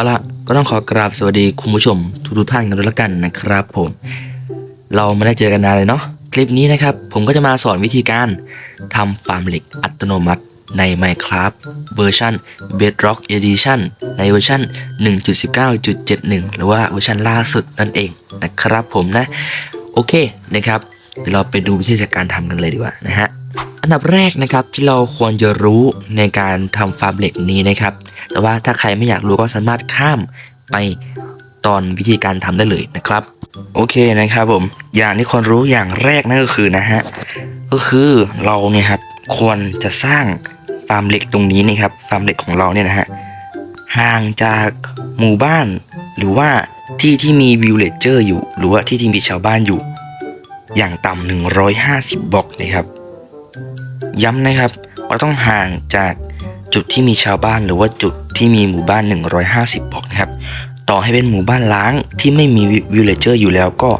เอาละก็ต้องขอกราบสวัสดีคุณผู้ชมทุกทุกๆท่านกันด้วยละกันนะครับ ผม เราไม่ได้เจอกันนานเลยเนาะคลิปนี้นะครับ ผมก็จะมาสอนวิธีการทำฟาร์มเหล็กอัตโนมัติใน Minecraft เวอร์ชัน Bedrock Edition ในเวอร์ชัน1.19.71 หรือว่าเวอร์ชันล่าสุดนั่นเองนะครับผมนะ โอเคนะครับเดี๋ยวเราไปดูวิธีการทำกันเลยดีกว่านะฮะอันดับแรกนะครับที่เราควรจะรู้ในการทำฟาร์มเหล็กนี้นะครับ แต่ว่าถ้าใครไม่อยากรู้ก็สามารถข้ามไปตอนวิธีการทำได้เลยนะครับ โอเคนะครับผม อย่างที่ควรรู้อย่างแรกนั่นก็คือนะฮะก็คือเราเนี่ยครับควรจะสร้างฟาร์มเหล็กตรงนี้นะครับฟาร์มเหล็กของเราเนี่ยนะฮะห่างจากหมู่บ้าน หรือว่าที่ที่มีวิวเลเจอร์อยู่ หรือว่าที่ที่มีชาวบ้านอยู่ อย่างต่ำ150บล็อกนะครับ ย้ำนะครับว่าต้องห่างจาก จุดที่มีชาวบ้านหรือว่าจุดที่มีหมู่บ้าน 150 บอกนะครับต่อให้เป็นหมู่บ้านล้างที่ไม่มีวิลเลเจอร์อยู่แล้วก็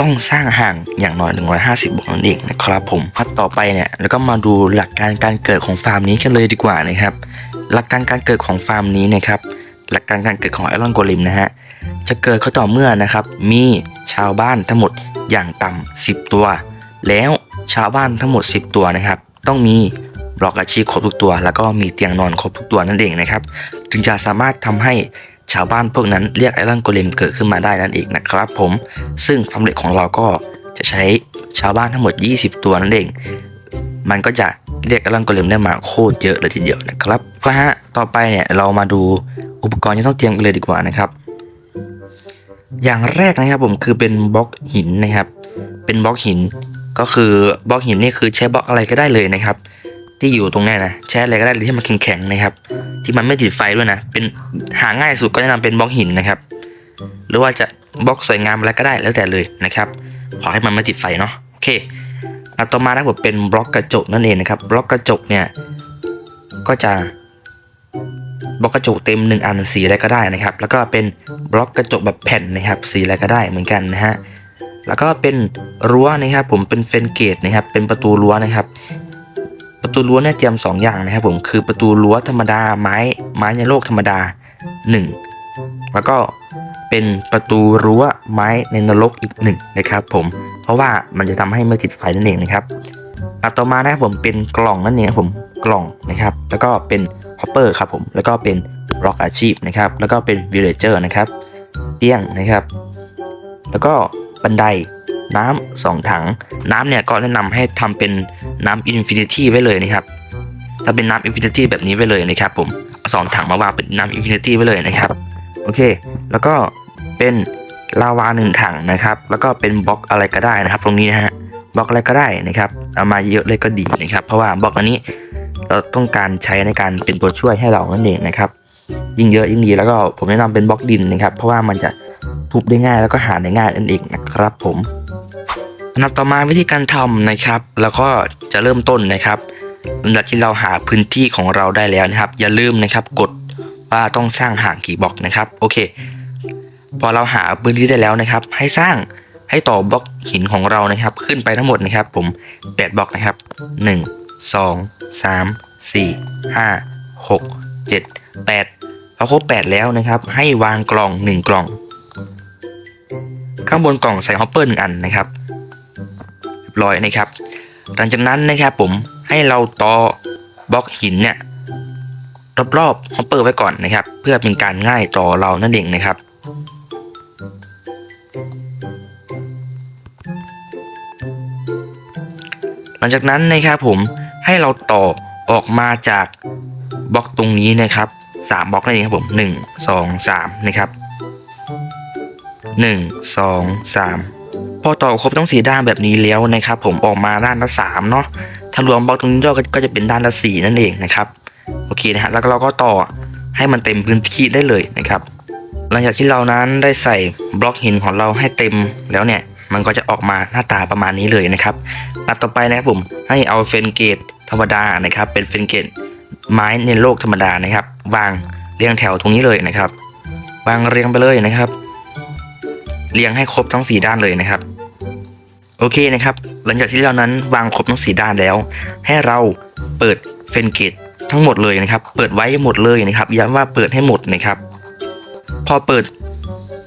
ต้องสร้างห่างอย่างน้อย 150 บอกนั่นเองนะครับผมพัดต่อไปเนี่ยแล้วก็มาดูหลักการการเกิดของฟาร์มนี้กันเลยดีกว่านะครับ หลักการการเกิดของฟาร์มนี้นะครับหลักการการเกิดของไอรอนโกลิมนะฮะจะเกิดเขาต่อเมื่อนะครับมีชาวบ้านทั้งหมดอย่างต่ำ10 ตัว แล้วชาวบ้านทั้งหมด 10 ตัวนะครับ ต้องมี ล็อกอาชีพครบทุกตัว แล้วก็มีเตียงนอนครบทุกตัวนั่นเองนะครับ ถึงจะสามารถทำให้ชาวบ้านพวกนั้นเรียกไอรอนโกเลมเกิดขึ้นมาได้นั่นเองนะครับ ผมซึ่งความเร็จของเราก็จะใช้ชาวบ้านทั้งหมด 20 ตัวนั่นเอง มันก็จะเรียกไอรอนโกเลมได้มาโคตรเยอะเลยทีเดียวนะครับนะฮะต่อไปเนี่ยเรามาดูอุปกรณ์ที่ต้องเตรียมกันเลยดีกว่านะครับ อย่างแรกนะครับผมคือเป็นบล็อกหินนะครับ เป็นบล็อกหินก็คือบล็อกหินนี่คือใช้บล็อกอะไรก็ได้เลยนะครับ ที่อยู่ตรงนี้นะใช้อะไรก็ได้เลยที่มันแข็งๆนะครับ ที่มันไม่ติดไฟด้วยนะ เป็นหาง่ายสุดก็แนะนำเป็นบล็อกหินนะครับ หรือว่าจะบล็อกสวยงามอะไรก็ได้แล้วแต่เลยนะครับ ขอให้มันไม่ติดไฟเนาะโอเคเอาต่อมานะผมเป็นบล็อกกระจกนั่นเองนะครับ บล็อกกระจกเนี่ยก็จะบล็อกกระจกเต็มหนึ่งอันสีอะไรก็ได้นะครับ แล้วก็เป็นบล็อกกระจกแบบแผ่นนะครับ สีอะไรก็ได้เหมือนกันนะฮะแล้วก็เป็นรั้วนะครับ ผมเป็นเฟนเกตนะครับ เป็นประตูรั้วนะครับ ประตูรั้วเนี่ยเตรียม 2 อย่างนะครับผมคือประตูรั้วธรรมดาไม้ไม้ในโลกธรรมดา 1 แล้วก็เป็นประตูรั้วไม้ในนรกอีกหนึ่งนะครับผมเพราะว่ามันจะทำให้ไม่ติดไฟนั่นเองนะครับอะต่อมานะครับผมเป็นกล่องนั่นเองครับผมกล่องนะครับ แล้วก็เป็นฮอปเปอร์ครับผมแล้วก็เป็นล็อกอาชีพนะครับ แล้วก็เป็นวิลเลเจอร์นะครับ เตียงนะครับ แล้วก็บันได น้ำสองถัง น้ำเนี่ยก็แนะนำให้ทำเป็นน้ำอินฟินิตี้ไว้เลยนะครับถ้าเป็นน้ำอินฟินิตี้แบบนี้ไว้เลยนะครับผมเอาสองถังมาวางเป็นน้ำอินฟินิตี้ไว้เลยนะครับโอเค แล้วก็เป็นลาวาหนึ่งถังนะครับ แล้วก็เป็นบล็อกอะไรก็ได้นะครับ ตรงนี้นะฮะบล็อกอะไรก็ได้นะครับ เอามาเยอะเลยก็ดีนะครับ เพราะว่าบล็อกอันนี้เราต้องการใช้ในการเป็นตัวช่วยให้เรานั่นเองนะครับ ยิ่งเยอะยิ่งดีแล้วก็ผมแนะนำเป็นบล็อกดินนะครับ เพราะว่ามันจะทุบได้ง่ายแล้วก็หาได้ง่ายนั่นเองนะครับผม อันดับต่อมาวิธีการทำนะครับ แล้วก็จะเริ่มต้นนะครับหลังจากที่เราหาพื้นที่ของเราได้แล้วนะครับ อย่าลืมนะครับกดว่าต้องสร้างห่างกี่บล็อกนะครับโอเค พอเราหาพื้นที่ได้แล้วนะครับ ให้สร้างให้ต่อบล็อกหินของเรานะครับ ขึ้นไปทั้งหมดนะครับ ผม8บล็อกนะครับ 1 2 3 4 5 6 7 8พอครบ8แล้วนะครับ ให้วางกล่อง 1 กล่อง ข้างบนกล่องใส่ฮอปเปอร์หนึ่งอันนะครับ บร้อยนะครับ หลังจากนั้นนะครับผมให้เราตอบล็อกหินเนี่ยรอบๆฮอปเปอร์ไว้ก่อนนะครับ เพื่อเป็นการง่ายต่อเรานั่นเองนะครับหลังจากนั้นนะครับผมให้เราต่อออกมาจากบล็อกตรงนี้นะครับสามบล็อกนั่นเองครับผมหนึ่งสองสามนะครับหนึ่งสองสาม พอต่อครบทั้งสีด้านแบบนี้แล้วนะครับ ผมออกมาด้านละสามเนาะถ้ารวมบล็อกตรงนี้ก็จะเป็นด้านละสี่นั่นเองนะครับโอเคนะฮะแล้วเราก็ต่อให้มันเต็มพื้นที่ได้เลยนะครับ หลังจากที่เรานั้นได้ใส่บล็อกหินของเราให้เต็มแล้วเนี่ย มันก็จะออกมาหน้าตาประมาณนี้เลยนะครับนับต่อไปนะครับผมให้เอาเฟนเกตธรรมดานะครับ เป็นเฟนเกตไม้ในโลกธรรมดานะครับ วางเรียงแถวตรงนี้เลยนะครับ วางเรียงไปเลยนะครับ เรียงให้ครบทั้งสี่ด้านเลยนะครับ โอเคนะครับ หลังจากที่เรานั้นวางครบทั้งสี่ด้านแล้ว ให้เราเปิดเฟนเกตทั้งหมดเลยนะครับ เปิดไว้หมดเลยนะครับย้ำว่าเปิดให้หมดนะครับ พอเปิด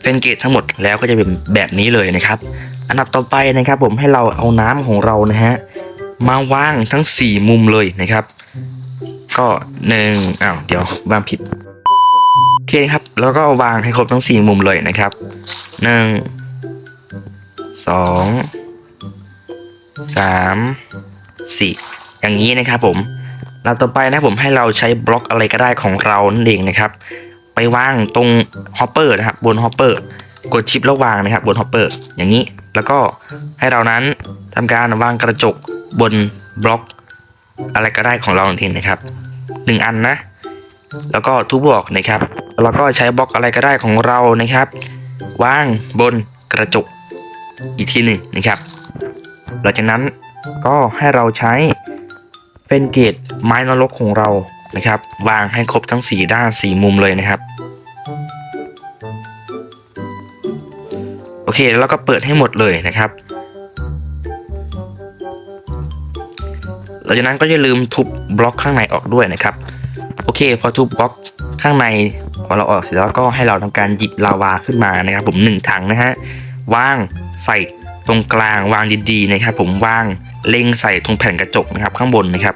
เฟนเกตทั้งหมดแล้วก็จะเป็นแบบนี้เลยนะครับ อันดับต่อไปนะครับ ผมให้เราเอาน้ำของเรานะฮะมาวางทั้ง 4 มุมเลยนะครับ ก็หนึ่งอ้าวเดี๋ยววางผิดโอเคครับ แล้วก็วางให้ครบทั้ง 4 มุมเลยนะครับหนึ่งสอง สามสี่อย่างนี้นะครับผมเราต่อไปนะผมให้เราใช้บล็อกอะไรก็ได้ของเรานั่นเองนะครับ ไปวางตรงฮอปเปอร์นะครับบนฮอปเปอร์กดชิปแล้ววางนะครับบนฮอปเปอร์อย่างนี้แล้วก็ให้เรานั้นทำการวางกระจกบนบล็อกอะไรก็ได้ของเรานั่นเองนะครับหนึ่งอันนะ แล้วก็ทุบบล็อกนะครับ แล้วก็ใช้บล็อกอะไรก็ได้ของเรานะครับวางบนกระจกอีกทีหนึ่งนะครับ หลังจากนั้นก็ให้เราใช้เฟนเกตไม้นรกของเรานะครับ วางให้ครบทั้ง 4 ด้าน 4 มุมเลยนะครับ โอเคแล้วก็เปิดให้หมดเลยนะครับหลังจากนั้นก็อย่าลืมทุบบล็อกข้างในออกด้วยนะครับ โอเค พอทุบบล็อกข้างในของเราออกเสร็จแล้วก็ให้เราทำการหยิบลาวาขึ้นมานะครับ ผมหนึ่งถังนะฮะวางใส่ ตรงกลางวางดีๆนะครับ ผมวางเล็งใส่ตรงแผ่นกระจกนะครับ ข้างบนนะครับ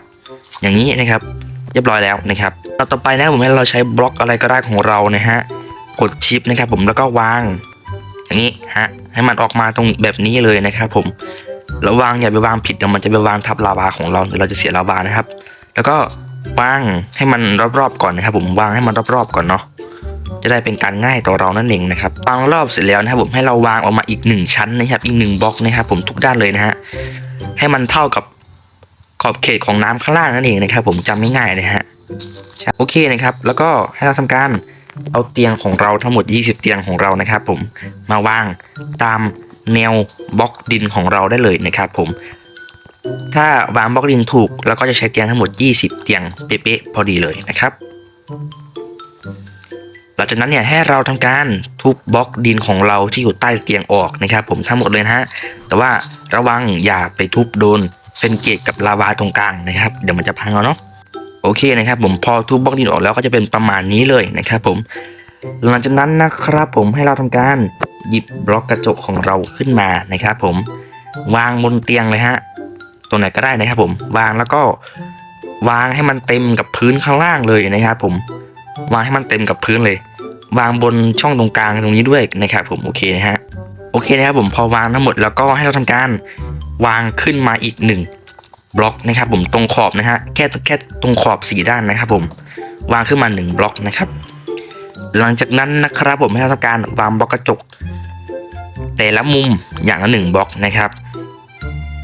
อย่างนี้นะครับ เรียบร้อยแล้วนะครับต่อต่อไปนะผมให้เราใช้บล็อกอะไรก็ได้ของเรานะฮะกดชิปนะครับผมแล้วก็วาง อย่างนี้ฮะให้มันออกมาตรงแบบนี้เลยนะครับผมแล้ววางอย่าไปวางผิดเดี๋ยวมันจะไปวางทับลาวาของเราเราจะเสียลาวานะครับ แล้วก็วางให้มันรอบๆก่อนนะครับ ผมวางให้มันรอบๆก่อนเนาะ จะได้เป็นการง่ายต่อเรานั่นเองนะครับวางรอบเสร็จแล้วนะครับผมให้เราวางออกมาอีกหนึ่งชั้นนะครับ อีกหนึ่งบล็อกนะครับ ผมทุกด้านเลยนะฮะให้มันเท่ากับขอบเขตของน้ำข้างล่างนั่นเองนะครับ ผมจำง่ายๆนะฮะโอเคนะครับ แล้วก็ให้เราทำการเอาเตียงของเราทั้งหมด 20 เตียงของเรานะครับ ผมมาวางตามแนวบล็อกดินของเราได้เลยนะครับ ผมถ้าวางบล็อกดินถูก แล้วก็จะใช้เตียงทั้งหมด 20 เตียงเป๊ะๆพอดีเลยนะครับ ลังจากนั้นเนี่ยให้เราทำการทุบบล็อกดินของเราที่อยู่ใต้เตียงออกนะครับ ผมทั้งหมดเลยนะฮะแต่ว่าระวังอย่าไปทุบโดนเซนเกตกับลาวาตรงกลางนะครับ เดี๋ยวมันจะพังเอาเนาะโอเคนะครับผมพอทุบบล็อกดินออกแล้วก็จะเป็นประมาณนี้เลยนะครับผมหลังจากนั้นนะครับผมให้เราทำการหยิบบล็อกกระจกของเราขึ้นมานะครับผมวางบนเตียงเลยฮะตรงไหนก็ได้นะครับผมวางแล้วก็วางให้มันเต็มกับพื้นข้างล่างเลยนะครับผมวางให้มันเต็มกับพื้นเลย วางบนช่องตรงกลางตรงนี้ด้วยนะครับผมโอเคนะฮะโอเคนะครับผมพอวางทั้งหมดแล้วก็ให้เราทำการวางขึ้นมาอีกหนึ่งบล็อกนะครับผมตรงขอบนะฮะแค่แค่ตรงขอบสี่ด้านนะครับผมวางขึ้นมาหนึ่งบล็อกนะครับ หลังจากนั้นนะครับผมให้เราทำการวางบล็อกกระจก แต่ละมุมอย่างละหนึ่งบล็อกนะครับ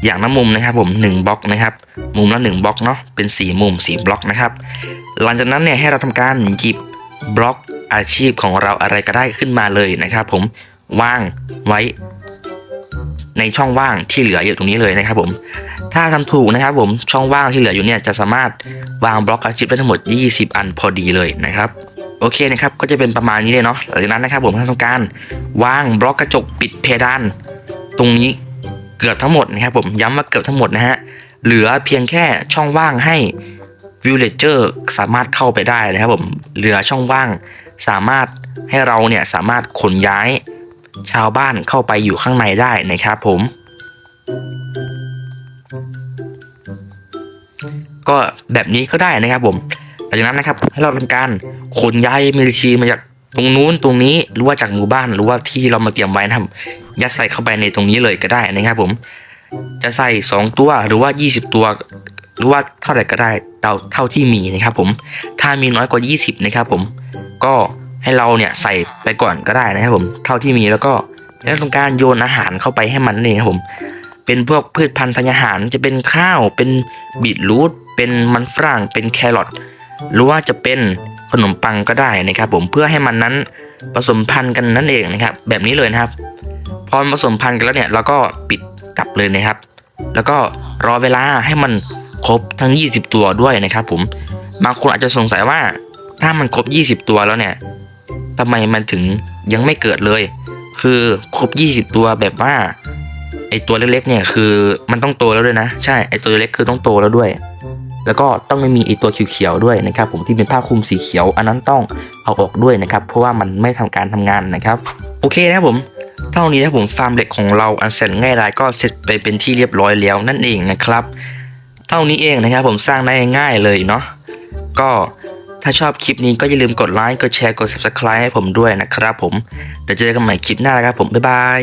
อย่างละมุมนะครับผมหนึ่งบล็อกนะครับ มุมละหนึ่งบล็อกเนาะเป็นสี่มุมสี่บล็อกนะครับ หลังจากนั้นเนี่ยให้เราทำการหยิบบล็อก อาชีพของเราอะไรก็ได้ขึ้นมาเลยนะครับผมว่างไว้ในช่องว่างที่เหลืออยู่ตรงนี้เลยนะครับผม ถ้าทำถูกนะครับผมช่องว่างที่เหลืออยู่เนี่ยจะสามารถวางบล็อกอาชีพได้ทั้งหมด 20 อันพอดีเลยนะครับ โอเคนะครับก็จะเป็นประมาณนี้เลยเนาะหลังจากนั้นนะครับผมทำการวางบล็อกกระจกปิดเพดานตรงนี้เกือบทั้งหมดนะครับผมย้ำว่าเกือบทั้งหมดนะฮะเหลือเพียงแค่ช่องว่างให้วิลเลเจอร์สามารถเข้าไปได้นะครับผมเหลือช่องว่าง สามารถให้เราเนี่ยสามารถขนย้ายชาวบ้านเข้าไปอยู่ข้างในได้นะครับผม ก็แบบนี้ก็ได้นะครับผมหลังจากนั้นนะครับให้เราทำการขนย้ายมิลิชีมาจากตรงนู้นตรงนี้หรือว่าจากหมู่บ้านหรือว่าที่เรามาเตรียมไว้นะครับยัดใส่เข้าไปในตรงนี้เลยก็ได้นะครับผม จะใส่สองตัวหรือว่ายี่สิบตัว หรือว่าเท่าไหร่ก็ได้เท่าเท่าที่มีนะครับผมถ้ามีน้อยกว่ายี่สิบนะครับผมก็ให้เราเนี่ยใส่ไปก่อนก็ได้นะครับผมเท่าที่มีแล้วก็แล้วทำการโยนอาหารเข้าไปให้มันนี่นเองครับผม เป็นพวกพืชพันธุ์ธัญญาหารจะเป็นข้าวเป็นบีทรูทเป็นมันฝรั่งเป็นแครอทหรือว่าจะเป็นขนมปังก็ได้นะครับ ผมเพื่อให้มันนั้นผสมพันธุ์กันนั่นเองนะครับ แบบนี้เลยนะครับ พอผสมพันธุ์กันแล้วเนี่ยเราก็ปิดกลับเลยนะครับ แล้วก็รอเวลาให้มัน ครบทั้ง 20 ตัวด้วยนะครับผมบางคนอาจจะสงสัยว่าถ้ามันครบ 20 ตัวแล้วเนี่ยทำไมมันถึงยังไม่เกิดเลย คือครบ 20 ตัวแบบว่าไอตัวเล็กๆเนี่ยคือมันต้องโตแล้วด้วยนะ ใช่ไอตัวเล็กคือต้องโตแล้วด้วย แล้วก็ต้องไม่มีไอตัวเขียวๆด้วยนะครับ ผมที่เป็นผ้าคลุมสีเขียว อันนั้นต้องเอาออกด้วยนะครับ เพราะว่ามันไม่ทำการทำงานนะครับโอเคนะครับผมเท่านี้นะผมฟาร์มเหล็กของเราอันแสนง่ายดายก็เสร็จไปเป็นที่เรียบร้อยแล้วนั่นเองนะครับ ท่านี้เองนะครับผมสร้างได้ง่ายเลยเนาะก็ถ้าชอบคลิปนี้ก็อย่าลืมกดไลค์กดแชร์กด subscribe ให้ผมด้วยนะครับผมเดี๋ยวเจอกันใหม่คลิปหน้านะครับผมบ๊ายบาย